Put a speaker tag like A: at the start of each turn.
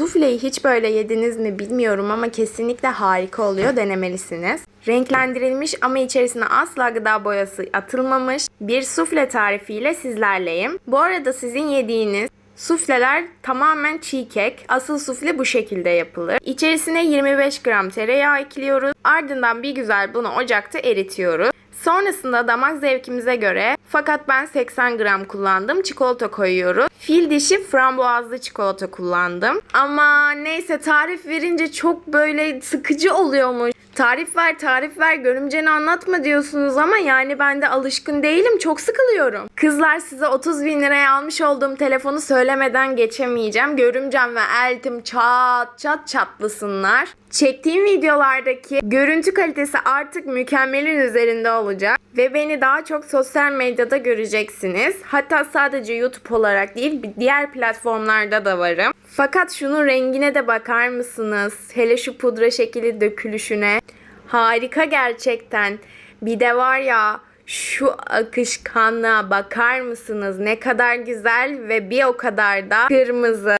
A: Sufleyi hiç böyle yediniz mi bilmiyorum ama kesinlikle harika oluyor denemelisiniz. Renklendirilmiş ama içerisine asla gıda boyası atılmamış bir sufle tarifiyle sizlerleyim. Bu arada sizin yediğiniz Sufleler tamamen çiğ kek. Asıl sufle bu şekilde yapılır. İçerisine 25 gram tereyağı ekliyoruz. Ardından bir güzel bunu ocakta eritiyoruz. Sonrasında damak zevkimize göre fakat ben 80 gram kullandım. Çikolata koyuyoruz. Fil dişi frambuazlı çikolata kullandım. Ama neyse tarif verince çok böyle sıkıcı oluyormuş. Tarif ver tarif ver görümceni anlatma diyorsunuz ama yani ben de alışkın değilim çok sıkılıyorum. Kızlar size 30 bin liraya almış olduğum telefonu söylemeden geçemeyeceğim. Görümcem ve eltim çat çat çatlısınlar. Çektiğim videolardaki görüntü kalitesi artık mükemmelin üzerinde olacak. Ve beni daha çok sosyal medyada göreceksiniz. Hatta sadece YouTube olarak değil diğer platformlarda da varım. Fakat şunun rengine de bakar mısınız? Hele şu pudra şekili dökülüşüne. Harika gerçekten. Bir de var ya şu akışkanlığa bakar mısınız? Ne kadar güzel ve bir o kadar da kırmızı.